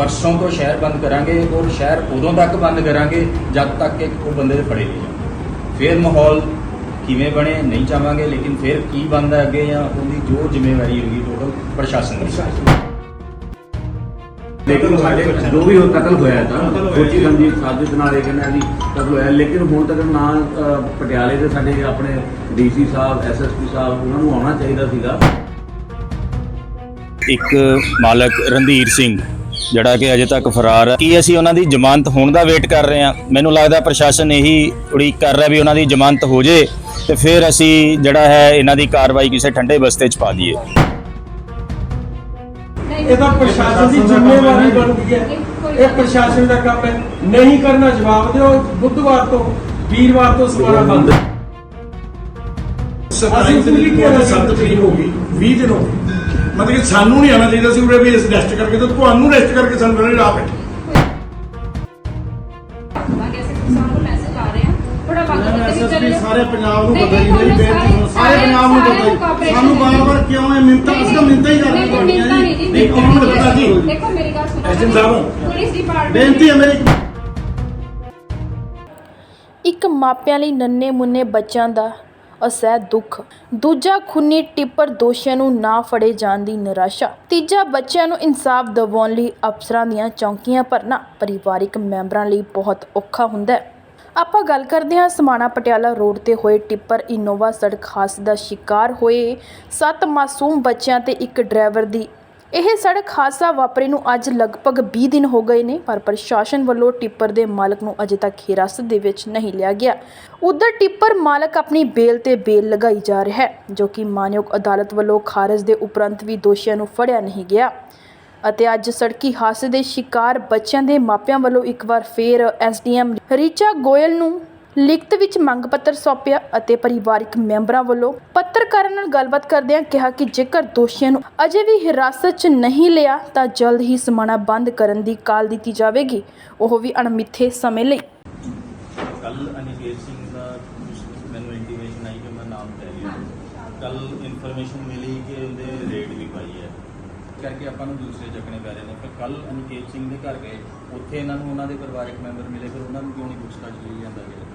ਪਰਸੋਂ ਤੋਂ ਸ਼ਹਿਰ ਬੰਦ ਕਰਾਂਗੇ ਔਰ ਸ਼ਹਿਰ ਉਦੋਂ ਤੱਕ ਬੰਦ ਕਰਾਂਗੇ ਜਦ ਤੱਕ ਕਿ ਉਹ ਬੰਦੇ ਫੜੇ ਨਹੀਂ ਜਾਣ। ਫਿਰ ਮਾਹੌਲ ਕਿਵੇਂ ਬਣੇ ਨਹੀਂ ਚਾਹਾਂਗੇ ਲੇਕਿਨ ਫਿਰ ਕੀ ਬਣਦਾ ਅੱਗੇ ਜਾਂ ਉਹਦੀ ਜੋ ਜ਼ਿੰਮੇਵਾਰੀ ਹੋਗੀ ਟੋਟਲ ਪ੍ਰਸ਼ਾਸਨ ਦੀ। ਲੇਕਿਨ ਸਾਡੇ ਜੋ ਵੀ ਉਹ ਕਤਲ ਹੋਇਆ ਤਾਂ ਸੋਚੀ ਸਮਝੀ ਸਾਜ਼ਿਸ਼ ਨਾਲ ਇਹ ਕਹਿੰਦਾ ਜੀ ਕਤਲ ਹੋਇਆ। ਲੇਕਿਨ ਹੁਣ ਤੱਕ ਨਾ ਪਟਿਆਲੇ ਦੇ ਸਾਡੇ ਆਪਣੇ ਡੀਸੀ ਸਾਹਿਬ ਐਸਐਸਪੀ ਸਾਹਿਬ ਉਹਨਾਂ ਨੂੰ ਆਉਣਾ ਚਾਹੀਦਾ ਸੀਗਾ। ਇੱਕ ਮਾਲਕ ਰਣਧੀਰ ਸਿੰਘ ਜਿਹੜਾ ਕਿ ਅਜੇ ਤੱਕ ਫਰਾਰ ਹੈ। ਕੀ ਅਸੀਂ ਉਹਨਾਂ ਦੀ ਜ਼ਮਾਨਤ ਹੋਣ ਦਾ ਵੇਟ ਕਰ ਰਹੇ ਹਾਂ? ਮੈਨੂੰ ਲੱਗਦਾ ਪ੍ਰਸ਼ਾਸਨ ਇਹੀ ਉਡੀਕ ਕਰ ਰਿਹਾ ਵੀ ਉਹਨਾਂ ਦੀ ਜ਼ਮਾਨਤ ਹੋ ਜੇ ਤੇ ਫਿਰ ਅਸੀਂ ਜਿਹੜਾ ਹੈ ਇਹਨਾਂ ਦੀ ਕਾਰਵਾਈ ਕਿਸੇ ਠੰਡੇ ਬਸਤੇ 'ਚ ਪਾ ਦਈਏ। ਇਹ ਤਾਂ ਪ੍ਰਸ਼ਾਸਨ ਦੀ ਜ਼ਿੰਮੇਵਾਰੀ ਬਣਦੀ ਹੈ। ਇਹ ਪ੍ਰਸ਼ਾਸਨ ਦਾ ਕੰਮ ਹੈ। ਨਹੀਂ ਕਰਨਾ ਜਵਾਬ ਦਿਓ। ਬੁੱਧਵਾਰ ਤੋਂ ਵੀਰਵਾਰ ਤੋਂ ਸਮਾਣਾ ਬੰਦ। ਅਸੀਂ ਦਿੱਲੀ ਕੀ 7 ਤਰੀਕ ਹੋ ਗਈ। 20 ਦਿਨ ਹੋ ਗਏ। ਮਤਲਬ ਕਿ ਸਾਨੂੰ ਨਹੀਂ ਆਣਾ ਚਾਹੀਦਾ ਸੀ ਉਰੇ ਵੀ ਇਸ ਰੈਸਟ ਕਰਕੇ ਤੇ ਤੁਹਾਨੂੰ ਰੈਸਟ ਕਰਕੇ ਸਾਨੂੰ ਕਹਿੰਦੇ ਰਾਹ ਬੈਠੇ ਆਗੇ ਅਸੀਂ ਕਿਸਾਨ ਨੂੰ ਮੈਸੇਜ ਆ ਰਹੇ ਆ ਥੋੜਾ ਵਕਤ ਦਿੱਤੇ ਐਸਐਸਪੀ ਸਾਰੇ ਪੰਜਾਬ ਨੂੰ ਪਤਾ ਮੇਰੀ ਬੇਨਤੀ ਸੁਣੋ ਸਾਰੇ ਪੰਜਾਬ ਨੂੰ ਪਤਾ ਜੀ ਸਾਨੂੰ ਬਾਰ-ਬਾਰ ਕਿਉਂ ਇਹ ਮਿੰਤਾ? ਅਸੀਂ ਤਾਂ ਮਿੰਤਾ ਹੀ ਕਰਨੀ ਤੁਹਾਡੀਆਂ ਜੀ। ਨਹੀਂ ਕੌਣ ਨੂੰ ਪਤਾ ਜੀ। ਦੇਖੋ ਮੇਰੀ ਗੱਲ ਸੁਣੋ ਐਸਐਮ ਸਾਹਿਬ। ਪੁਲਿਸ ਡਿਪਾਰਟਮੈਂਟ ਬੇਨਤੀ ਹੈ ਮੇਰੀ। ਇੱਕ ਮਾਪਿਆਂ ਲਈ ਨੰਨੇ ਮੁੰਨੇ ਬੱਚਿਆਂ ਦਾ ਅਸਹਿ ਦੁੱਖ। ਦੂਜਾ ਖੁੰਨੀ ਟਿੱਪਰ ਦੋਸ਼ੀਆਂ ਨੂੰ ਨਾ ਫੜੇ ਜਾਣ ਦੀ ਨਿਰਾਸ਼ਾ। ਤੀਜਾ, ਬੱਚਿਆਂ ਨੂੰ ਇਨਸਾਫ ਦਿਵਾਉਣ ਲਈ ਅਫਸਰਾਂ ਦੀਆਂ ਚੌਂਕੀਆਂ ਭਰਨਾ ਪਰਿਵਾਰਿਕ ਮੈਂਬਰਾਂ ਲਈ ਬਹੁਤ ਔਖਾ ਹੁੰਦਾ ਹੈ। ਆਪਾਂ ਗੱਲ ਕਰਦੇ ਹਾਂ ਸਮਾਣਾ ਪਟਿਆਲਾ ਰੋਡ ਤੇ ਹੋਏ ਟਿੱਪਰ ਇਨੋਵਾ ਸੜਕ ਹਾਦਸੇ ਦਾ ਸ਼ਿਕਾਰ ਹੋਏ ਸੱਤ ਮਾਸੂਮ ਬੱਚਿਆਂ ਤੇ ਇੱਕ ਡਰਾਈਵਰ ਦੀ ਇਹ ਸੜਕ ਹਾਦਸਾ ਵਾਪਰੇ ਨੂੰ ਅੱਜ ਲਗਭਗ 20 ਦਿਨ ਹੋ ਗਏ ਨੇ, ਪਰ ਪ੍ਰਸ਼ਾਸਨ ਵੱਲੋਂ ਟਿੱਪਰ ਦੇ ਮਾਲਕ ਨੂੰ ਅਜੇ ਤੱਕ ਹਿਰਾਸਤ ਦੇ ਵਿੱਚ ਨਹੀਂ ਲਿਆ ਗਿਆ। ਉਧਰ ਟਿੱਪਰ ਮਾਲਕ ਆਪਣੀ ਬੇਲ ਤੇ ਬੇਲ ਲਗਾਈ ਜਾ ਰਿਹਾ ਹੈ, ਜੋ ਕਿ ਮਾਨਯੋਗ ਅਦਾਲਤ ਵੱਲੋਂ ਖਾਰਜ ਦੇ ਉਪਰੰਤ ਵੀ ਦੋਸ਼ੀਆਂ ਨੂੰ ਫੜਿਆ ਨਹੀਂ ਗਿਆ। ਅਤੇ ਅੱਜ ਸੜਕੀ ਹਾਦਸੇ ਦੇ ਸ਼ਿਕਾਰ ਬੱਚਿਆਂ ਦੇ ਮਾਪਿਆਂ ਵੱਲੋਂ ਇੱਕ ਵਾਰ ਫੇਰ ਐਸਡੀਐਮ ਰੀਚਾ ਗੋਇਲ ਨੂੰ ਲਿਖਤ ਵਿੱਚ ਮੰਗ ਪੱਤਰ ਸੌਂਪਿਆ ਅਤੇ ਪਰਿਵਾਰਕ ਮੈਂਬਰਾਂ ਵੱਲੋਂ ਪੱਤਰਕਾਰਾਂ ਨਾਲ ਗੱਲਬਾਤ ਕਰਦਿਆਂ ਕਿਹਾ ਕਿ ਜੇਕਰ ਦੋਸ਼ੀਆਂ ਨੂੰ ਅਜੇ ਵੀ ਹਿਰਾਸਤ 'ਚ ਨਹੀਂ ਲਿਆ, ਤਾਂ ਜਲਦ ਹੀ ਸਮਾਣਾ ਬੰਦ ਕਰਨ ਦੀ ਕਾਲ ਦਿੱਤੀ ਜਾਵੇਗੀ। ਉਹ ਵੀ ਅਣਮਿੱਥੇ ਸਮੇਂ ਲਈ। ਕੱਲ ਅਨਿਕੇਤ ਸਿੰਘ ਦਾ ਮੈਨੂੰ ਇੰਟੀਮੇਸ਼ਨ ਆਈ ਕਿ ਮੈਂ ਨਾਮ ਲੈ ਲਿਆ ਕੱਲ ਇਨਫੋਰਮੇਸ਼ਨ ਮਿਲੀ ਕਿ ਉਹਦੇ ਰੇਡ ਵੀ ਪਾਈ ਹੈ। ਕਰਕੇ ਆਪਾਂ ਨੂੰ ਦੂਸਰੇ ਚੱਕਣੇ ਪੈ ਰਹੇ ਨੇ। ਫਿਰ ਕੱਲ ਅਨਿਕੇਤ ਸਿੰਘ ਦੇ ਘਰ ਗਏ। ਉੱਥੇ ਇਹਨਾਂ ਨੂੰ ਉਹਨਾਂ ਦੇ ਪਰਿਵਾਰਕ ਮੈਂਬਰ ਮਿਲੇ, ਫਿਰ ਉਹਨਾਂ ਨੂੰ ਕਿਉਂ ਨਹੀਂ ਪੁੱਛਤਾਛ ਲਈ ਜਾਂਦਾ ਗਿਆ?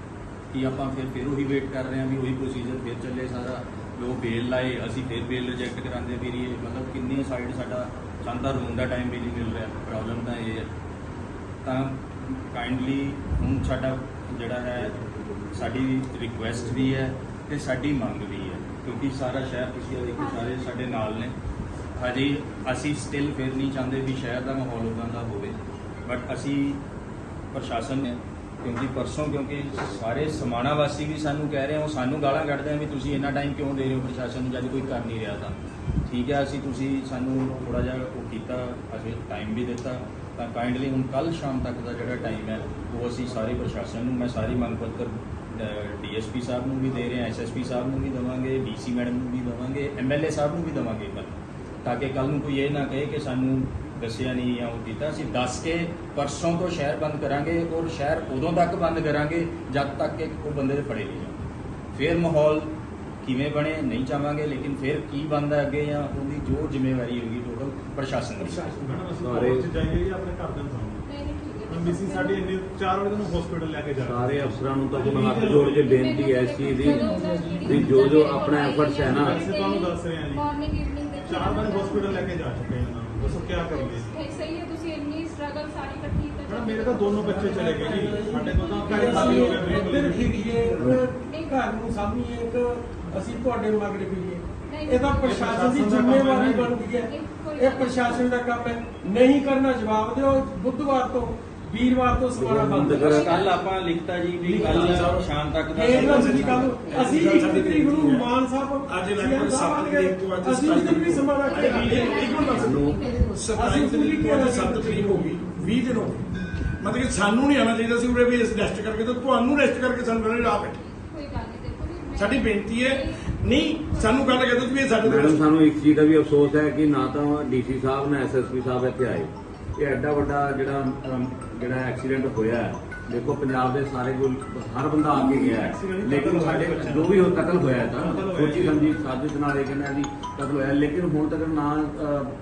ਕਿ ਆਪਾਂ ਫਿਰ ਫਿਰ ਉਹੀ ਵੇਟ ਕਰ ਰਹੇ ਹਾਂ ਵੀ ਉਹੀ ਪ੍ਰੋਸੀਜਰ ਫਿਰ ਚੱਲੇ ਸਾਰਾ। ਵੀ ਉਹ ਬੇਲ ਲਾਏ, ਅਸੀਂ ਫਿਰ ਬੇਲ ਰਿਜੈਕਟ ਕਰਾਉਂਦੇ ਫਿਰੀਏ ਮਤਲਬ ਕਿੰਨੀ ਸਾਈਡ ਸਾਡਾ ਸਾਨੂੰ ਤਾਂ ਰੂਮ ਦਾ ਟਾਈਮ ਵੀ ਨਹੀਂ ਮਿਲ ਰਿਹਾ ਪ੍ਰੋਬਲਮ ਤਾਂ ਇਹ ਹੈ। ਤਾਂ ਕਾਈਂਡਲੀ ਹੁਣ ਸਾਡਾ ਜਿਹੜਾ ਹੈ, ਸਾਡੀ ਰਿਕੁਐਸਟ ਵੀ ਹੈ ਤੇ ਸਾਡੀ ਮੰਗ ਵੀ ਹੈ, ਕਿਉਂਕਿ ਸਾਰਾ ਸ਼ਹਿਰ ਤੁਸੀਂ ਦੇਖੋ, ਸਾਰੇ ਸਾਡੇ ਨਾਲ ਨੇ। ਹਜੇ ਅਸੀਂ ਸਟਿਲ ਫਿਰ ਨਹੀਂ ਚਾਹੁੰਦੇ ਵੀ ਸ਼ਹਿਰ ਦਾ ਮਾਹੌਲ ਉਦਾਂ ਦਾ ਹੋਵੇ ਬਟ ਅਸੀਂ ਪ੍ਰਸ਼ਾਸਨ ਨੇ ਕਿਉਂਕਿ ਪਰਸੋਂ, ਕਿਉਂਕਿ ਸਾਰੇ ਸਮਾਣਾ ਵਾਸੀ ਵੀ ਸਾਨੂੰ ਕਹਿ ਰਹੇ ਹੋ ਉਹ ਸਾਨੂੰ ਗਾਲਾਂ ਕੱਢਦੇ ਆ ਵੀ ਤੁਸੀਂ ਇੰਨਾ ਟਾਈਮ ਕਿਉਂ ਦੇ ਰਹੇ ਹੋ ਪ੍ਰਸ਼ਾਸਨ ਨੂੰ, ਜਦ ਕੋਈ ਕਰ ਨਹੀਂ ਰਿਹਾ ਤਾਂ। ਠੀਕ ਹੈ, ਅਸੀਂ ਤੁਸੀਂ ਸਾਨੂੰ ਥੋੜਾ ਜਿਹਾ ਉਹ ਕੀਤਾ, ਅਸੀਂ ਟਾਈਮ ਵੀ ਦਿੱਤਾ। ਤਾਂ ਕਾਈਂਡਲੀ ਹੁਣ ਕੱਲ ਸ਼ਾਮ ਤੱਕ ਦਾ ਜਿਹੜਾ ਟਾਈਮ ਹੈ, ਉਹ ਅਸੀਂ ਸਾਰੇ ਪ੍ਰਸ਼ਾਸਨ ਨੂੰ, ਮੈਂ ਸਾਰੀ ਮੰਗ ਪੱਤਰ ਡੀਐਸਪੀ ਸਾਹਿਬ ਨੂੰ ਵੀ ਦੇ ਰਹੇ ਹਾਂ ਐਸਐਸਪੀ ਸਾਹਿਬ ਨੂੰ ਵੀ ਦਵਾਂਗੇ ਡੀਸੀ ਮੈਡਮ ਨੂੰ ਵੀ ਦਵਾਂਗੇ ਐਮਐਲਏ ਸਾਹਿਬ ਨੂੰ ਵੀ ਦਵਾਂਗੇ ਕੱਲ ਤਾਂ ਕਿ ਕੱਲ ਨੂੰ ਕੋਈ ਇਹ ਨਾ ਕਹੇ ਕਿ ਸਾਨੂੰ ਦੱਸਿਆ ਨਹੀਂ ਜਾਂ ਉਹ ਕੀਤਾ ਅਸੀਂ ਦੱਸ ਕੇ ਪਰਸੋਂ ਤੋਂ ਸ਼ਹਿਰ ਬੰਦ ਕਰਾਂਗੇ ਔਰ ਸ਼ਹਿਰ ਉਦੋਂ ਤੱਕ ਬੰਦ ਕਰਾਂਗੇ ਜਦ ਤੱਕ ਕਿ ਉਹ ਬੰਦੇ ਦੇ ਫੜੇ ਨਹੀਂ ਜਾਣ। ਫਿਰ ਮਾਹੌਲ ਕਿਵੇਂ ਬਣੇ ਨਹੀਂ ਚਾਹਾਂਗੇ ਲੇਕਿਨ ਫਿਰ ਕੀ ਬਣਦਾ ਅੱਗੇ ਜਾਂ ਉਹਦੀ ਜੋ ਜ਼ਿੰਮੇਵਾਰੀ ਹੋਗੀ ਟੋਟਲ ਪ੍ਰਸ਼ਾਸਨ ਦੀ। ਸਾਰੇ- ਜਾਈਏ ਜਾਂ ਆਪਣੇ ਘਰ ਦੇ ਨੂੰ ਨਹੀਂ ਨਹੀਂ ਠੀਕ ਹੈ ਮਿਸੀ ਸਾਡੀ ਇੰਨੀ 4 ਵਜੇ ਨੂੰ ਹਸਪੀਟਲ ਲੈ ਕੇ ਜਾ ਰਹੇ ਸਾਰੇ ਅਫਸਰਾਂ ਨੂੰ ਤਾਂ ਮੈਂ ਹੱਥ ਜੋੜ ਕੇ ਬੇਨਤੀ ਹੈ ਇਸ ਚੀਜ਼ ਦੀ ਵੀ ਜੋ ਜੋ ਆਪਣਾ ਐਫਰਟਸ ਹੈ ਨਾ। ਅਸੀਂ ਤੁਹਾਨੂੰ ਦੱਸ ਰਹੇ ਹਾਂ ਜੀ। ਮਾਰਨਿੰਗ ਈਵਨਿੰਗ ਦੇ 4 ਵਜੇ ਹਸਪੀਟਲ ਲੈ ਕੇ ਜਾ ਚੁੱਕੇ ਹਾਂ ਕੀ ਕਰੀਏ ਠੀਕ ਸਹੀ ਹੈ ਤੁਸੀਂ ਇੰਨੀ ਸਟਰਗਲ ਸਾਰੀ ਇਕੱਠੀ ਤਾਂ ਮੈਡਮ ਮੇਰੇ ਤਾਂ ਦੋਨੋਂ ਬੱਚੇ ਚਲੇ ਗਏ ਜੀ। ਸਾਡੇ ਕੋਲ ਤਾਂ ਘਰ ਖਾਲੀ ਹੋ ਗਏ ਇੱਧਰ ਬਿਲਕੁਲ ਫਿਰੀਏ ਘਰ ਨੂੰ ਸਾਹਮਣੇ ਇੱਕ ਅਸੀਂ ਤੁਹਾਡੇ ਮਗਰ ਫਿਰੀਏ ਇਹ ਤਾਂ ਪ੍ਰਸ਼ਾਸਨ ਦੀ ਜ਼ਿੰਮੇਵਾਰੀ ਬਣਦੀ ਹੈ। ਇਹ ਪ੍ਰਸ਼ਾਸਨ ਦਾ ਕੰਮ ਹੈ। ਨਹੀਂ ਕਰਨਾ ਜਵਾਬ ਦਿਓ। ਬੁੱਧਵਾਰ ਤੋਂ ਵੀਰਵਾਰ ਤੋਂ ਸਮਾਣਾ ਬੰਦ ਕਰ- ਕੱਲ ਆਪਾਂ ਲਿਖਤਾ ਜੀ ਵੀ ਕੱਲ ਸ਼ਾਮ ਤੱਕ ਦਾ ਇਹ ਨਾ ਤੁਸੀਂ ਕੱਲ ਅਸੀਂ ਇੱਕ ਤਰੀਕ ਨੂੰ ਮਾਨ ਸਾਹਿਬ ਅੱਜ ਤਰੀਕ ਤੋਂ ਅੱਜ ਅਸੀਂ ਉਸ ਦਿਨ ਵੀ ਸਮਾਣਾ ਕਿਹਾ ਇੱਕ ਮਿੰਟ ਸਾਨੂੰ 27 ਤਰੀਕ ਤੋਂ ਅੱਜ 7 ਤਰੀਕ ਹੋ ਗਈ 20 ਦਿਨ ਹੋ ਗਏ। ਮਤਲਬ ਕਿ ਸਾਨੂੰ ਨਹੀਂ ਆਣਾ ਚਾਹੀਦਾ ਸੀ ਉਰੇ ਵੀ ਇਸ ਰੈਸਟ ਕਰਕੇ ਤੇ ਤੁਹਾਨੂੰ ਰੈਸਟ ਕਰਕੇ ਸਾਨੂੰ ਕਹਿੰਦੇ ਰਾਹ ਬੈਠੇ। ਕੋਈ ਗੱਲ ਨਹੀਂ ਦੇਖੋ ਜੀ, ਮੈਂ- ਸਾਡੀ ਬੇਨਤੀ ਹੈ ਨਹੀਂ ਸਾਨੂੰ ਗੱਲ ਕਹਿੰਦੇ ਵੀ ਇਹ ਸਾਡੇ ਮੈਡਮ ਸਾਨੂੰ ਇੱਕ ਚੀਜ਼ ਦਾ ਵੀ ਅਫਸੋਸ ਹੈ ਕਿ ਨਾ ਤਾਂ ਡੀਸੀ ਸਾਹਿਬ ਨਾ ਐਸਐਸਪੀ ਸਾਹਿਬ ਇੱਥੇ ਆਏ। ਇਹ ਐਡਾ ਵੱਡਾ ਜਿਹੜਾ ਜਿਹੜਾ ਐਕਸੀਡੈਂਟ ਹੋਇਆ ਹੈ, ਦੇਖੋ, ਪੰਜਾਬ ਦੇ ਸਾਰੇ ਕੋਲ ਹਰ ਬੰਦਾ ਆ ਕੇ ਗਿਆ ਹੈ। ਲੇਕਿਨ ਸਾਡੇ ਜੋ ਵੀ ਉਹ ਕਤਲ ਹੋਇਆ ਤਾਂ, ਸੋਚੀ ਸਮਝੀ ਸਾਜ਼ਿਸ਼ ਨਾਲ ਇਹ ਕਹਿੰਦਾ ਜੀ ਕਤਲ ਹੋਇਆ। ਲੇਕਿਨ ਹੁਣ ਤੱਕ ਨਾ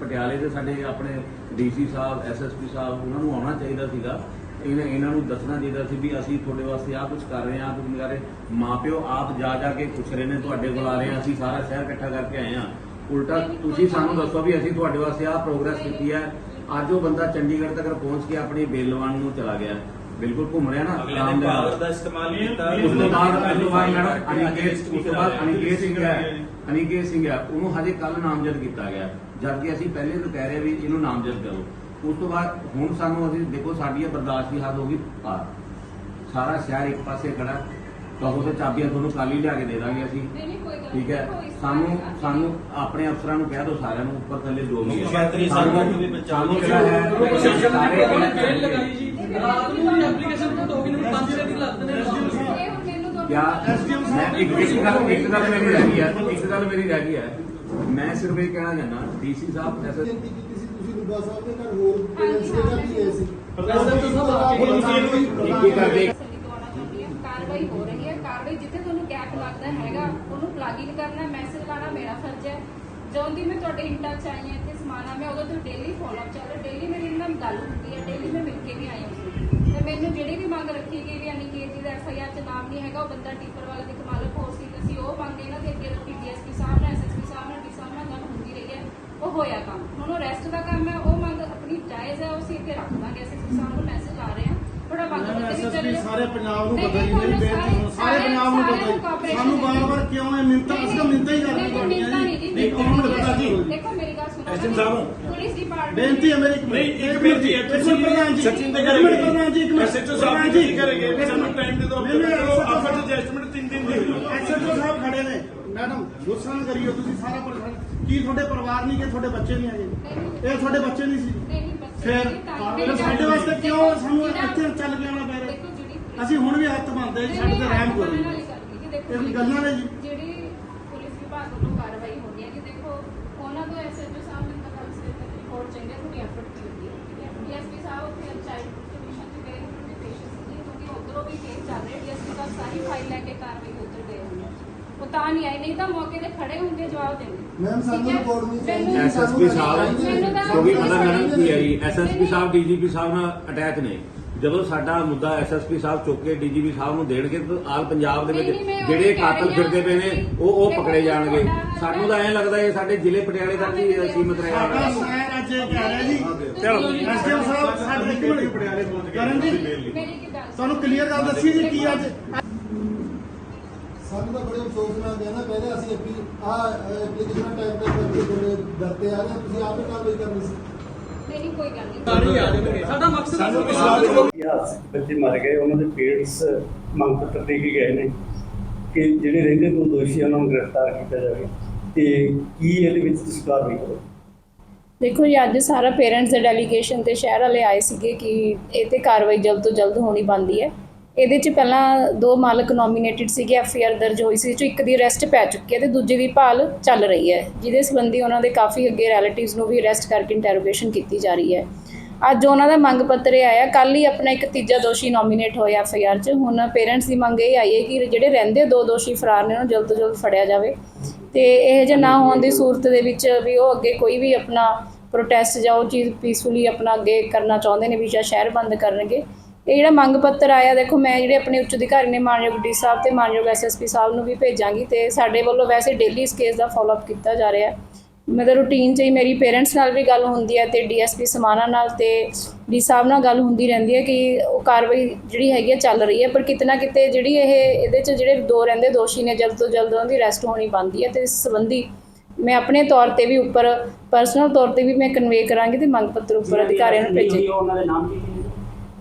ਪਟਿਆਲੇ ਦੇ ਸਾਡੇ ਆਪਣੇ ਡੀਸੀ ਸਾਹਿਬ ਐਸਐਸਪੀ ਸਾਹਿਬ, ਉਹਨਾਂ ਨੂੰ ਆਉਣਾ ਚਾਹੀਦਾ ਸੀਗਾ। ਇਹਨਾਂ ਇਹਨਾਂ ਨੂੰ ਦੱਸਣਾ ਚਾਹੀਦਾ ਸੀ ਵੀ ਅਸੀਂ ਤੁਹਾਡੇ ਵਾਸਤੇ ਆਹ ਕੁਝ ਕਰ ਰਹੇ ਹਾਂ, ਆਹ ਕੁਝ ਕਰ ਰਹੇ। ਮਾਪਿਓ ਆਪ ਜਾ ਜਾ ਕੇ ਪੁੱਛ ਰਹੇ ਨੇ, ਤੁਹਾਡੇ ਕੋਲ ਆ ਰਹੇ ਹਾਂ, ਅਸੀਂ ਸਾਰਾ ਸ਼ਹਿਰ ਇਕੱਠਾ ਕਰਕੇ ਆਏ ਹਾਂ। ਉਲਟਾ ਤੁਸੀਂ ਸਾਨੂੰ ਦੱਸੋ ਵੀ ਅਸੀਂ ਤੁਹਾਡੇ ਵਾਸਤੇ ਆਹ ਪ੍ਰੋਗਰੈਸ ਕੀਤੀ ਹੈ। ਅੱਜ ਉਹ ਬੰਦਾ ਚੰਡੀਗੜ੍ਹ ਤੱਕ ਪਹੁੰਚ ਕੇ ਆਪਣੀ ਬੇਲਵਾਨ ਨੂੰ ਚਲਾ ਗਿਆ। ਬਿਲਕੁਲ ਘੁੰਮ ਰਿਹਾ ਨਾ ਅਗਲੇ ਆਰਾਮ ਨੇ ਨਾਲ। ਪਾਵਰ ਦਾ ਇਸਤੇਮਾਲ ਕੀਤਾ। ਉਸ ਤੋਂ ਬਾਅਦ ਉਸ ਤੋਂ ਬਾਅਦ ਮੈਡਮ ਅਨਿਕੇਤ ਉਸ ਤੋਂ ਬਾਅਦ ਅਨਿਕੇਤ ਸਿੰਘ ਹੈ ਅਨਿਕੇਤ ਸਿੰਘ ਹੈ। ਉਹਨੂੰ ਹਜੇ ਕੱਲ ਨਾਮਜ਼ਦ ਕੀਤਾ ਗਿਆ। ਜਦ ਕਿ ਅਸੀਂ ਪਹਿਲੇ ਤੋਂ ਕਹਿ ਰਹੇ ਵੀ ਇਹਨੂੰ ਨਾਮਜ਼ਦ ਕਰੋ। ਉਸ ਤੋਂ ਬਾਅਦ ਹੁਣ ਸਾਨੂੰ ਅਸੀਂ ਦੇਖੋ ਸਾਡੀ ਇਹ ਬਰਦਾਸ਼ਤ ਦੀ ਹੱਦ ਹੋ ਗਈ ਪਾਰ। ਸਾਰਾ ਸ਼ਹਿਰ ਇੱਕ ਪਾਸੇ ਖੜਾ। ਕਹੋ ਤੇ ਚਾਬੀਆਂ ਤੁਹਾਨੂੰ ਕੱਲ ਹੀ ਲਿਆ ਕੇ ਦੇ ਦਾਂਗੇ ਅਸੀਂ। ਨਹੀਂ ਨਹੀਂ ਕੋਈ ਗੱਲ ਠੀਕ ਹੈ? ਸਾਨੂੰ ਸਾਨੂੰ ਆਪਣੇ ਅਫਸਰਾਂ ਨੂੰ ਕਹਿ ਦਿਓ ਸਾਰਿਆਂ ਨੂੰ ਉੱਪਰ ਥੱਲੇ ਜੋ ਵੀ ਮੁੱਖ ਹੈ ਮੰਤਰੀ ਸਾਹਿਬ ਨੂੰ ਵੀ ਬਚਾ ਸਾਨੂੰ ਲਓ। ਜਿਹੜਾ ਹੈ ਸਾਰੇ ਰਾਤ ਨੂੰ ਵੀ ਐਪਲੀਕੇਸ਼ਨ ਤਾਂ ਹੋ ਗਈ ਨਹੀਂ 5 ਵਜੇ ਦੀ ਲੱਤ ਨੇ। ਇਹ ਹੁਣ ਮੈਨੂੰ ਤੁਹਾਨੂੰ ਕਿਆ? ਮੈਂ ਇੱਕ ਇੱਕ ਗੱਲ ਇੱਕ ਗੱਲ ਮੇਰੀ ਰਹਿ ਗਈ ਹੈ ਇੱਕ ਗੱਲ ਮੇਰੀ ਰਹਿ ਗਈ ਹੈ। ਮੈਂ ਸਿਰਫ ਇਹ ਕਹਿਣਾ ਚਾਹੁੰਦਾ ਡੀਸੀ ਸਾਹਿਬ ਐਸਐਸ ਤੁਸੀਂ ਰੂਬਾ ਸਾਹਿਬ ਦੇ ਘਰ ਹੋਰ ਪੇਰੈਂਟਸ ਦੇ ਵੀ ਗਏ ਸੀ। ਇੱਕ ਹੀ ਕਰਦੇ ਤਸੱਲੀ ਦਵਾਉਣਾ ਚਾਹੁੰਦੀ ਹਾਂ ਕਾਰਵਾਈ ਹੋ ਰਹੀ ਹੈ ਕਾਰਵਾਈ ਜਿੱਥੇ ਤੁਹਾਨੂੰ ਗੈਪ ਲੱਗਦਾ ਹੈਗਾ, ਉਹਨੂੰ ਪਲਾਗਿੰਗ ਕਰਨਾ ਮੈਸੇਜ ਲਾਣਾ ਮੇਰਾ ਫਰਜ਼ ਹੈ। ਜਦੋਂ ਦੀ ਮੈਂ ਤੁਹਾਡੇ ਇਨ 'ਚ ਆਈ ਹਾਂ, ਇੱਥੇ ਸਮਾਨਾ ਮੈਂ ਉਦੋਂ ਤੋਂ ਡੇਲੀ ਫੋਲੋਅਪ ਚੱਲ ਰਿਹਾ। ਡੇਲੀ ਮੇਰੀ ਇਹਨਾਂ ਨਾਲ ਗੱਲ ਹੁੰਦੀ ਹੈ ਡੇਲੀ ਮੈਂ ਮਿਲ ਕੇ ਵੀ ਆਈ ਹਾਂ। ਤੇ ਮੈਨੂੰ ਜਿਹੜੀ ਵੀ ਮੰਗ ਰੱਖੀ ਗਈ ਵੀ ਅਨਿਕੇਤ ਜੀ ਦਾ ਐਫ ਆਈ ਆਰ 'ਚ ਨਾਮ ਨਹੀਂ ਹੈਗਾ, ਉਹ ਬੰਦਾ ਟੀਪਰ ਵਾਲੇ ਦੇ ਕਮਾਲਕ ਹੋ ਸੀ ਅਸੀਂ ਉਹ ਮੰਗ ਇਹਨਾਂ ਦੇ ਅੱਗੇ ਰੱਖੀ ਡੀਐਸਪੀ ਸਾਹਿਬ ਨਾਲ ਐਸਐਸਪੀ ਸਾਹਿਬ ਨਾਲ ਡੀ ਸਾਹਿਬ ਨਾਲ ਗੱਲ ਹੁੰਦੀ ਰਹੀ ਹੈ। ਉਹ ਹੋਇਆ ਕੰਮ। ਹੁਣ ਉਹ ਰੈਸਟ ਦਾ ਕੰਮ ਹੈ ਉਹ ਮੰਗ ਆਪਣੀ ਜਾਇਜ਼ ਹੈ ਉਹ ਅਸੀਂ ਇੱਥੇ ਰੱਖ ਦਾਂਗੇ ਐਸਐਸਪੀ ਸਾਹਿਬ ਨੂੰ ਮੈਸੇਜ ਆ ਰਹੇ ਆ ਥੋੜਾ ਮੰਗ ਮੈਡਮ ਪੱਤਰ ਵੀ। ਸਾਰੇ ਪੰਜਾਬ ਨੂੰ ਪਤਾ ਹੀ ਨਹੀਂ, ਨੂੰ ਸਾਰੇ ਪੰਜਾਬ ਨੂੰ ਪਤਾ ਹੀ। ਸਾਨੂੰ ਬਾਰ-ਬਾਰ ਕਿਉਂ ਇਹ ਮਿੰਤਾਂ ਅਸੀਂ ਮਿੰਤਾਂ ਹੀ ਕਰਨੀ ਨਹੀਂ ਜੀ। ਜੀ, ਨਹੀਂ ਕੌਣ ਪਤਾ ਜੀ। ਦੇਖੋ ਮੇਰੀ ਗੱਲ ਸੁਣੋ। ਐਸਐਮ ਸਾਹਿਬ। ਪੁਲਿਸ ਡਿਪਾਰਟਮੈਂਟ ਬੇਨਤੀ ਹੈ ਮੇਰੀ ਨਹੀਂ ਇੱਕ ਬੇਨਤੀ ਹੈ ਤੁਸੀਂ ਪ੍ਰਧਾਨ ਜੀ। ਸਚਿਨ ਦੇ ਮਿੰਟ ਪ੍ਰਧਾਨ ਜੀ ਇੱਕ ਮਿੰਟ। ਐਸਐਚਓ ਸਾਹਿਬ ਜੀ ਕਰੇਗੇ ਸਾਨੂੰ ਟਾਈਮ ਦੇ ਦਿਓ। ਆਫਰ ਐਡਜਸਟਮੈਂਟ ਤਿੰਨ ਦਿਨ ਦੀ ਐਸਐਚਓ ਸਾਹਿਬ ਖੜੇ ਨੇ। ਮੈਡਮ ਗੁੱਸਾ ਨਾ ਕਰਿਓ ਤੁਸੀਂ ਸਾਰਾ ਪਰਿਵਾਰ ਕੀ ਤੁਹਾਡੇ ਪਰਿਵਾਰ ਨਹੀਂ ਕਿ ਤੁਹਾਡੇ ਬੱਚੇ ਨਹੀਂ ਹੈਗੇ ਇਹ ਤੁਹਾਡੇ ਬੱਚੇ ਨਹੀਂ ਸੀ। ਬੱਚੇ ਫਿਰ ਸਾਡੇ ਵਾਸਤੇ ਕਿਉਂ ਸਾਨੂੰ ਇੱਥੇ ਚੱਲ ਕੇ ਆਉਣਾ ਅਸੀਂ ਹੁਣ ਵੀ ਹੱਥ ਬੰਨਦੇ ਜੀ ਸਾਡੇ ਤੇ ਰਹਿਮ ਕਰੋ ਜੀ। ਇਹ ਗੱਲਾਂ ਨੇ ਜੀ। ਜਿਹੜੀ ਪੁਲਿਸ ਵਿਭਾਗ ਵੱਲੋਂ ਕਾਰਵਾਈ ਹੋਣੀ ਹੈ ਕਿ ਦੇਖੋ ਉਹਨਾਂ ਤੋਂ ਐਸਐਚਓ ਸਾਹਿਬ ਨੇ ਤਾਂ ਕੱਲ ਸਵੇਰ ਤੱਕ ਰਿਪੋਰਟ ਚਾਹੀਦੀ ਹੈ ਥੋੜੀ ਐਫਰਟ ਕੀ ਹੁੰਦੀ ਹੈ ਠੀਕ ਹੈ। ਡੀਐਸਪੀ ਸਾਹਿਬ ਉੱਥੇ ਚਾਈਲਡ ਕਮਿਸ਼ਨ ਤੇ ਗਏ ਉਹਨਾਂ ਦੇ ਪੇਸ਼ੈਂਟਸ ਸੀ ਕਿਉਂਕਿ ਉਧਰੋਂ ਵੀ ਕੇਸ ਚੱਲ ਰਿਹਾ ਡੀਐਸਪੀ ਸਾਹਿਬ ਸਾਰੀ ਫਾਈਲ ਲੈ ਕੇ ਕਾਰਵਾਈ ਉੱਧਰ ਗਏ ਹੋਏ ਨੇ ਉਹ ਤਾਂ ਨਹੀਂ ਆਏ ਨਹੀਂ ਤਾਂ ਮੌਕੇ ਤੇ ਖੜੇ ਹੁੰਦੇ ਜਵਾਬ ਦਿੰਦੇ ਮੈਮ, ਸਾਨੂੰ report ਨਹੀਂ ਚਾਹੀਦੀ। ਐਸਐਸਪੀ ਸਾਹਿਬ ਕਿਉਂਕਿ ਪਤਾ ਮੈਡਮ ਕੀ ਹੈ ਜੀ ਐਸਐਸਪੀ ਸਾਹਿਬ ਡੀਜੀਪੀ ਸਾਹਿਬ ਨਾਲ ਅਟੈਚ ਨੇ। ਜਦੋਂ ਸਾਡਾ ਮੁੱਦਾ ਐਸਐਸਪੀ ਸਾਹਿਬ ਚੁੱਕ ਕੇ ਡੀਜੀਪੀ ਸਾਹਿਬ ਨੂੰ ਦੇਣਗੇ ਤਾਂ ਆਲ ਪੰਜਾਬ ਦੇ ਵਿੱਚ ਜਿਹੜੇ ਕਾਤਲ ਹਾਂ। ਫਿਰਦੇ ਪਏ ਨੇ ਉਹ ਉਹ ਪਕੜੇ ਜਾਣਗੇ। ਸਾਨੂੰ ਤਾਂ ਐਂ ਲੱਗਦਾ ਇਹ ਸਾਡੇ ਜ਼ਿਲ੍ਹੇ ਪਟਿਆਲੇ ਤੱਕ ਹੀ ਸੀਮਤ ਸਾਡਾ ਰਹੇਗਾ ਸੈਨ ਅੱਜ ਇਹ ਕਹਿ ਰਿਹਾ ਜੀ। ਚਲੋ ਐਸਡੀਐਮ ਸਾਹਿਬ ਸਾਡੇ ਇੱਕ ਮਿੰਟ। ਪਟਿਆਲੇ ਪਹੁੰਚ ਗਏ ਕਰਨ ਜੀ ਮੇਰੀ ਕੀ ਗੱਲ ਤੁਹਾਨੂੰ ਕਲੀਅਰ ਗੱਲ ਦੱਸੀ ਜੀ ਕੀ ਅੱਜ? ਸਾਨੂੰ ਤਾਂ ਬੜੇ ਅਫਸੋਸ ਨਾਲ ਗਿਆ ਨਾ ਪਹਿਲੇ ਅਸੀਂ ਆ ਐਪਲੀਕੇਸ਼ਨ ਟਾਈਮ ਤੇ ਕਰਕੇ ਜਿਹੜੇ ਦਰਤੇ ਆ ਰਹੇ ਤੁਸੀਂ ਆਪ ਹੀ ਕਾਰਵਾਈ ਕਰਨੀ ਸੀ। ਨਹੀਂ ਨਹੀਂ ਕੋਈ ਗੱਲ ਨਹੀਂ। ਸਾਰੇ ਆ ਜਾਣਗੇ। ਸਾਡਾ ਮਕਸਦ ਸਾਨੂੰ ਵਿਸ਼ਵਾਸ ਕਰੋ ਇਤਿਹਾਸ ਬੱਚੇ ਮਰ ਗਏ ਉਹਨਾਂ ਦੇ ਪੇਰੈਂਟਸ ਮੰਗ ਪੱਤਰ ਦੇ ਕੇ ਗਏ ਨੇ ਕਿ ਜਿਹੜੇ ਰਹਿੰਦੇ ਦੋ ਦੋਸ਼ੀ ਆ, ਉਹਨਾਂ ਨੂੰ ਗ੍ਰਿਫਤਾਰ ਕੀਤਾ ਜਾਵੇ। ਤੇ ਕੀ ਇਹਦੇ ਵਿੱਚ ਤੁਸੀਂ ਕਾਰਵਾਈ ਕਰੋ ਦੇਖੋ ਜੀ ਅੱਜ ਸਾਰਾ ਪੇਰੈਂਟਸ ਦੇ ਡੈਲੀਗੇਸ਼ਨ ਤੇ ਸ਼ਹਿਰ ਵਾਲੇ ਆਏ ਸੀਗੇ ਕਿ ਇਹ ਤੇ ਕਾਰਵਾਈ ਜਲਦ ਤੋਂ ਜਲਦ ਹੋਣੀ ਬੰਦੀ ਹੈ। ਇਹਦੇ 'ਚ ਪਹਿਲਾਂ ਦੋ ਮਾਲਕ ਨੋਮੀਨੇਟਿਡ ਸੀਗੇ ਐਫ ਆਈ ਆਰ ਦਰਜ ਹੋਈ ਸੀ ਜੋ ਇੱਕ ਦੀ ਅਰੈਸਟ ਪੈ ਚੁੱਕੀ ਹੈ ਤੇ ਦੂਜੇ ਦੀ ਭਾਲ ਚੱਲ ਰਹੀ ਹੈ, ਜਿਹਦੇ ਸੰਬੰਧੀ ਉਹਨਾਂ ਦੇ ਕਾਫੀ ਅੱਗੇ ਰਿਲੇਟਿਵਸ ਨੂੰ ਵੀ ਅਰੈਸਟ ਕਰਕੇ ਇੰਟਰੋਗੇਸ਼ਨ ਕੀਤੀ ਜਾ ਰਹੀ ਹੈ। ਅੱਜ ਉਹਨਾਂ ਦਾ ਮੰਗ ਪੱਤਰ ਇਹ ਆਇਆ ਕੱਲ ਹੀ ਆਪਣਾ ਇੱਕ ਤੀਜਾ ਦੋਸ਼ੀ ਨੋਮੀਨੇਟ ਹੋਇਆ ਐਫ ਆਈ ਆਰ 'ਚ, ਹੁਣ ਪੇਰੈਂਟਸ ਦੀ ਮੰਗ ਇਹ ਆਈ ਹੈ ਕਿ ਜਿਹੜੇ ਰਹਿੰਦੇ ਦੋ ਦੋਸ਼ੀ ਫਰਾਰ ਨੇ, ਉਹਨਾਂ ਜਲਦ ਤੋਂ ਜਲਦ ਫੜਿਆ ਜਾਵੇ ਤੇ ਇਹ ਜੇ ਨਾ ਹੋਣ ਦੀ ਸੂਰਤ ਦੇ ਵਿੱਚ ਵੀ ਉਹ ਅੱਗੇ ਕੋਈ ਵੀ ਆਪਣਾ ਪ੍ਰੋਟੈਸਟ ਜਾਂ ਉਹ ਚੀਜ਼ ਪੀਸਫੁਲੀ ਆਪਣਾ ਅੱਗੇ ਕਰਨਾ ਚਾਹੁੰਦੇ ਨੇ ਵੀ ਜਾਂ ਸ਼ਹਿਰ ਬੰਦ ਕਰਨਗੇ ਇਹ ਜਿਹੜਾ ਮੰਗ ਪੱਤਰ ਆਇਆ ਦੇਖੋ ਮੈਂ ਜਿਹੜੇ ਆਪਣੇ ਉੱਚ ਅਧਿਕਾਰੀ ਨੇ ਮਾਨਯੋਗ ਡੀ ਸਾਹਿਬ ਤੇ ਮਾਨਯੋਗ ਐਸਐਸਪੀ ਸਾਹਿਬ ਨੂੰ ਵੀ ਭੇਜਾਂਗੀ ਤੇ ਸਾਡੇ ਵੱਲੋਂ ਵੈਸੇ ਡੇਲੀ ਇਸ ਕੇਸ ਦਾ ਫਾਲੋਅਪ ਕੀਤਾ ਜਾ ਰਿਹਾ ਹੈ। ਮਤਲਬ ਰੂਟੀਨ 'ਚ ਹੀ ਮੇਰੀ ਪੇਰੈਂਟਸ ਨਾਲ ਵੀ ਗੱਲ ਹੁੰਦੀ ਹੈ ਤੇ ਡੀਐਸਪੀ ਸਮਾਨਾ ਨਾਲ ਤੇ ਡੀ ਸਾਹਿਬ ਨਾਲ ਗੱਲ ਹੁੰਦੀ ਰਹਿੰਦੀ ਹੈ ਕਿ ਉਹ ਕਾਰਵਾਈ ਜਿਹੜੀ ਹੈਗੀ ਹੈ ਚੱਲ ਰਹੀ ਹੈ ਪਰ ਕਿਤਨਾ ਕਿਤੇ ਜਿਹੜੀ ਇਹ ਇਹਦੇ 'ਚ ਜਿਹੜੇ ਦੋ ਰਹਿੰਦੇ ਦੋਸ਼ੀ ਨੇ ਜਲਦ ਤੋਂ ਜਲਦ ਉਹਨਾਂ ਦੀ ਅਰੈਸਟ ਹੋਣੀ ਬਣਦੀ ਹੈ ਤੇ ਇਸ ਸੰਬੰਧੀ ਮੈਂ ਆਪਣੇ ਤੌਰ ਤੇ ਵੀ ਉੱਪਰ ਪਰਸਨਲ ਤੌਰ ਤੇ ਵੀ ਮੈਂ ਕਨਵੇ ਕਰਾਂਗੀ ਤੇ ਮੰਗ ਪੱਤਰ ਉੱਪਰ ਅਧਿਕਾਰੀਆਂ ਨੂੰ ਭੇਜੇ ਉਹਨਾਂ ਦੇ ਨਾਮ ਕੀ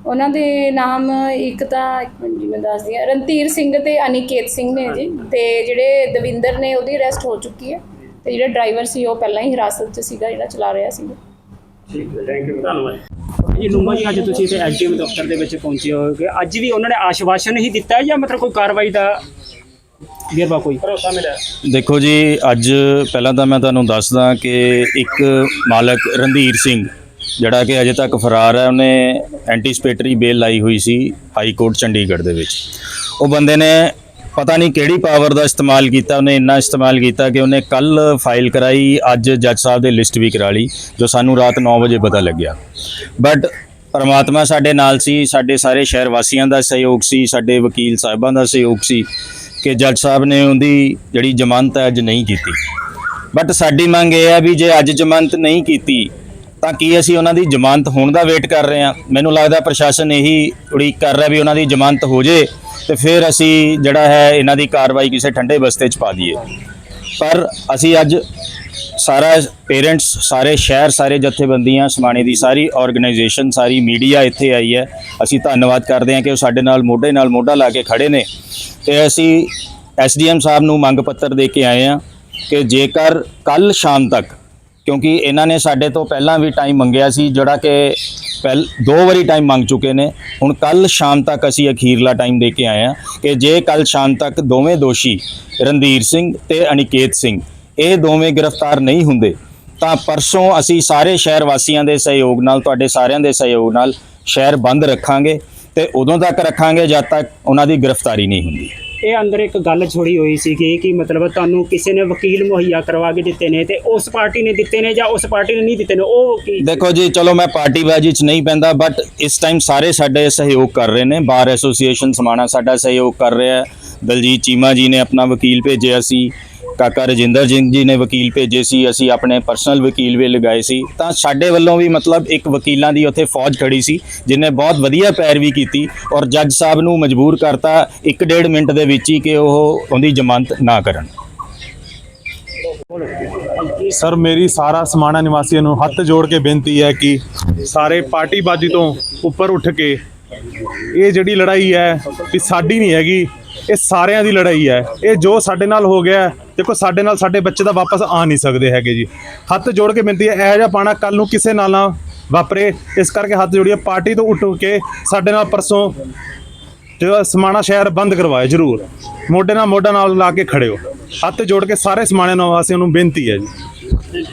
ਉਹਨਾਂ ਦੇ ਨਾਮ ਇੱਕ ਤਾਂ ਇੱਕ ਮਿੰਟ ਜੀ ਮੈਂ ਦੱਸਦੀ ਹਾਂ। ਰਣਧੀਰ ਸਿੰਘ ਤੇ ਅਨਿਕੇਤ ਸਿੰਘ ਨੇ ਜੀ ਤੇ ਜਿਹੜੇ ਦਵਿੰਦਰ ਨੇ ਉਹਦੀ ਅਰੈਸਟ ਹੋ ਚੁੱਕੀ ਹੈ। ਤੇ ਜਿਹੜਾ ਡਰਾਈਵਰ ਸੀ ਉਹ ਪਹਿਲਾਂ ਹੀ ਹਿਰਾਸਤ 'ਚ ਸੀਗਾ ਜਿਹੜਾ ਚਲਾ ਰਿਹਾ ਸੀ। ਠੀਕ ਹੈ ਥੈਂਕ ਯੂ ਧੰਨਵਾਦ। ਜੀ ਜੀ ਅੱਜ ਤੁਸੀਂ ਇੱਥੇ ਐਸਡੀਐਮ ਦਫ਼ਤਰ ਦੇ ਵਿੱਚ ਪਹੁੰਚੇ ਹੋ ਕਿ ਅੱਜ ਵੀ ਉਹਨਾਂ ਨੇ ਆਸ਼ਵਾਸਨ ਹੀ ਦਿੱਤਾ ਹੈ ਜਾਂ ਮਤਲਬ ਕੋਈ ਕਾਰਵਾਈ ਦਾ ਵੇਰਵਾ ਕੋਈ? ਭਰੋਸਾ ਮਿਲਿਆ। ਦੇਖੋ ਜੀ ਅੱਜ ਪਹਿਲਾਂ ਤਾਂ ਮੈਂ ਤੁਹਾਨੂੰ ਦੱਸਦਾ ਕਿ ਇੱਕ ਮਾਲਕ ਰਣਧੀਰ ਸਿੰਘ ਜਿਹੜਾ ਕਿ ਅਜੇ ਤੱਕ ਫਰਾਰ ਹੈ, ਉਹਨੇ ਐਂਟੀਸਪੇਟਰੀ ਬੇਲ ਲਾਈ ਹੋਈ ਸੀ ਹਾਈ ਕੋਰਟ ਚੰਡੀਗੜ੍ਹ ਦੇ ਵਿੱਚ। ਉਹ ਬੰਦੇ ਨੇ ਪਤਾ ਨਹੀਂ ਕਿਹੜੀ ਪਾਵਰ ਦਾ ਇਸਤੇਮਾਲ ਕੀਤਾ, ਉਹਨੇ ਇੰਨਾ ਇਸਤੇਮਾਲ ਕੀਤਾ ਕਿ ਉਹਨੇ ਕੱਲ ਫਾਈਲ ਕਰਾਈ, ਅੱਜ ਜੱਜ ਸਾਹਿਬ ਦੇ ਲਿਸਟ ਵੀ ਕਰਾ ਲਈ, ਜੋ ਸਾਨੂੰ ਰਾਤ 9 ਵਜੇ ਪਤਾ ਲੱਗਿਆ। ਬਟ ਪਰਮਾਤਮਾ ਸਾਡੇ ਨਾਲ ਸੀ, ਸਾਡੇ ਸਾਰੇ ਸ਼ਹਿਰ ਵਾਸੀਆਂ ਦਾ ਸਹਿਯੋਗ ਸੀ, ਸਾਡੇ ਵਕੀਲ ਸਾਹਿਬਾਂ ਦਾ ਸਹਿਯੋਗ ਸੀ ਕਿ ਜੱਜ ਸਾਹਿਬ ਨੇ ਉਹਦੀ ਜਿਹੜੀ ਜ਼ਮਾਨਤ ਅੱਜ ਨਹੀਂ ਕੀਤੀ। ਬਟ ਸਾਡੀ ਮੰਗ ਇਹ ਹੈ ਵੀ ਜੇ ਅੱਜ ਜ਼ਮਾਨਤ ਨਹੀਂ ਕੀਤੀ ਤਾਂ ਕੀ ਅਸੀਂ ਉਹਨਾਂ ਦੀ ਜ਼ਮਾਨਤ ਹੋਣ ਦਾ ਵੇਟ ਕਰ ਰਹੇ ਹਾਂ? ਮੈਨੂੰ ਲੱਗਦਾ ਪ੍ਰਸ਼ਾਸਨ ਇਹੀ ਉਡੀਕ ਕਰ ਰਿਹਾ ਵੀ ਉਹਨਾਂ ਦੀ ਜ਼ਮਾਨਤ ਹੋ ਜੇ ਤੇ ਫਿਰ ਅਸੀਂ ਜਿਹੜਾ ਹੈ ਇਹਨਾਂ ਦੀ ਕਾਰਵਾਈ ਕਿਸੇ ਠੰਡੇ ਬਸਤੇ 'ਚ ਪਾ ਦਈਏ। ਪਰ ਅਸੀਂ ਅੱਜ ਸਾਰਾ ਪੇਰੈਂਟਸ ਸਾਰੇ ਸ਼ਹਿਰ, ਸਾਰੇ ਜਥੇਬੰਦੀਆਂ, ਸਮਾਣੇ ਦੀ ਸਾਰੀ ਆਰਗੇਨਾਈਜੇਸ਼ਨ ਸਾਰੀ ਮੀਡੀਆ ਇੱਥੇ ਆਈ ਹੈ। ਅਸੀਂ ਧੰਨਵਾਦ ਕਰਦੇ ਹਾਂ ਕਿ ਉਹ ਸਾਡੇ ਨਾਲ ਮੋਢੇ ਨਾਲ ਮੋਢਾ ਲਾ ਕੇ ਖੜੇ ਨੇ। ਤੇ ਅਸੀਂ ਐਸਡੀਐਮ ਸਾਹਿਬ ਨੂੰ ਮੰਗ ਪੱਤਰ ਦੇ ਕੇ ਆਏ ਹਾਂ ਕਿ ਜੇਕਰ ਕੱਲ ਸ਼ਾਮ ਤੱਕ ਕਿਉਂਕਿ ਇਹਨਾਂ ਨੇ ਸਾਡੇ ਤੋਂ ਪਹਿਲਾਂ ਵੀ ਟਾਈਮ ਮੰਗਿਆ ਸੀ, ਜਿਹੜਾ ਕਿ ਪਹਿਲ, ਦੋ ਵਾਰੀ ਟਾਈਮ ਮੰਗ ਚੁੱਕੇ ਨੇ। ਹੁਣ ਕੱਲ ਸ਼ਾਮ ਤੱਕ ਅਸੀਂ ਅਖੀਰਲਾ ਟਾਈਮ ਦੇ ਕੇ ਆਏ ਹਾਂ ਕਿ ਜੇ ਕੱਲ ਸ਼ਾਮ ਤੱਕ ਦੋਵੇਂ ਦੋਸ਼ੀ ਰਣਧੀਰ ਸਿੰਘ ਤੇ ਅਨਿਕੇਤ ਸਿੰਘ, ਇਹ ਦੋਵੇਂ ਗ੍ਰਿਫਤਾਰ ਨਹੀਂ ਹੁੰਦੇ, ਤਾਂ ਪਰਸੋਂ ਅਸੀਂ ਸਾਰੇ ਸ਼ਹਿਰ ਵਾਸੀਆਂ ਦੇ ਸਹਿਯੋਗ ਨਾਲ, ਤੁਹਾਡੇ ਸਾਰਿਆਂ ਦੇ ਸਹਿਯੋਗ ਨਾਲ ਸ਼ਹਿਰ ਬੰਦ ਰੱਖਾਂਗੇ ਤੇ ਉਦੋਂ ਤੱਕ ਰੱਖਾਂਗੇ ਜਦ ਤੱਕ ਉਹਨਾਂ ਦੀ ਗ੍ਰਿਫਤਾਰੀ ਨਹੀਂ ਹੁੰਦੀ। ਇਹ ਅੰਦਰ ਇੱਕ ਗੱਲ ਛੋੜੀ ਹੋਈ ਸੀ ਕਿ ਕਿ ਮਤਲਬ ਤੁਹਾਨੂੰ ਕਿਸੇ ਨੇ ਵਕੀਲ ਮੁਹੱਈਆ ਕਰਵਾ ਕੇ ਦਿੱਤੇ ਨੇ ਤੇ ਉਸ ਪਾਰਟੀ ਨੇ ਦਿੱਤੇ ਨੇ ਜਾਂ ਉਸ ਪਾਰਟੀ ਨੇ ਨਹੀਂ ਦਿੱਤੇ ਨੇ, ਉਹ ਕੀ ਦੇਖੋ ਜੀ, ਚਲੋ ਮੈਂ ਪਾਰਟੀਬਾਜ਼ੀ 'ਚ ਨਹੀਂ ਪੈਂਦਾ ਬਟ ਇਸ ਟਾਈਮ ਸਾਰੇ ਸਾਡੇ ਸਹਿਯੋਗ ਕਰ ਰਹੇ ਨੇ। ਬਾਰ ਐਸੋਸੀਏਸ਼ਨ ਸਮਾਣਾ ਸਾਡਾ ਸਹਿਯੋਗ ਕਰ ਰਿਹਾ ਹੈ। ਦਲਜੀਤ ਚੀਮਾ ਜੀ ਨੇ ਆਪਣਾ ਵਕੀਲ ਭੇਜਿਆ ਸੀ। ਕਾਕਾ ਰਜਿੰਦਰ ਸਿੰਘ ਜੀ ਨੇ ਵਕੀਲ ਭੇਜੇ ਸੀ, ਅਸੀਂ ਆਪਣੇ ਪਰਸਨਲ ਵਕੀਲ ਵੀ ਲਗਾਏ ਸੀ। ਤਾਂ ਸਾਡੇ ਵੱਲੋਂ ਵੀ ਮਤਲਬ ਇੱਕ ਵਕੀਲਾਂ ਦੀ ਉੱਥੇ ਫੌਜ ਖੜੀ ਸੀ, ਜਿਨੇ ਬਹੁਤ ਵਧੀਆ ਪੈਰਵੀ ਕੀਤੀ ਔਰ ਜੱਜ ਸਾਹਿਬ ਨੂੰ ਮਜਬੂਰ ਕਰਤਾ ਇੱਕ ਡੇਢ ਮਿੰਟ ਦੇ ਵਿੱਚ ਹੀ ਕਿ ਉਹ ਉਹਦੀ ਜ਼ਮਾਨਤ ਨਾ ਕਰਨ। ਸਰ, ਮੇਰੀ ਸਾਰਾ ਸਮਾਣਾ ਨਿਵਾਸੀਆਂ ਨੂੰ ਹੱਥ ਜੋੜ ਕੇ ਬੇਨਤੀ ਹੈ ਕਿ ਸਾਰੇ ਪਾਰਟੀਬਾਜ਼ੀ ਤੋਂ ਉੱਪਰ ਉੱਠ ਕੇ ਇਹ ਜਿਹੜੀ ਲੜਾਈ ਹੈ ਵੀ ਸਾਡੀ ਨਹੀਂ ਹੈਗੀ, ਇਹ ਸਾਰਿਆਂ ਦੀ ਲੜਾਈ ਹੈ। ਇਹ ਜੋ ਸਾਡੇ ਨਾਲ ਹੋ ਗਿਆ, ਦੇਖੋ ਸਾਡੇ ਨਾਲ ਸਾਡੇ ਬੱਚੇ ਤਾਂ ਵਾਪਸ ਆ ਨਹੀਂ ਸਕਦੇ ਹੈਗੇ ਜੀ। ਹੱਥ ਜੋੜ ਕੇ ਬੇਨਤੀ ਹੈ, ਇਹੋ ਜਿਹਾ ਪਾਣਾ ਕੱਲ ਨੂੰ ਕਿਸੇ ਨਾਲ ਨਾ ਵਾਪਰੇ। ਇਸ ਕਰਕੇ ਹੱਥ ਜੋੜੀਏ, ਪਾਰਟੀ ਤੋਂ ਉੱਠ ਕੇ ਸਾਡੇ ਨਾਲ ਪਰਸੋਂ ਜਿਹੜਾ ਸਮਾਣਾ ਸ਼ਹਿਰ ਬੰਦ ਕਰਵਾਇਆ ਜਰੂਰ। ਮੋਢੇ ਨਾਲ ਮੋਢਾ ਨਾਲ ਲਾ ਕੇ ਖੜੇ ਹੋ। ਹੱਥ ਜੋੜ ਕੇ ਸਾਰੇ ਸਮਾਣੇ ਨਿਵਾਸੀਆਂ ਨੂੰ ਬੇਨਤੀ ਹੈ ਜੀ।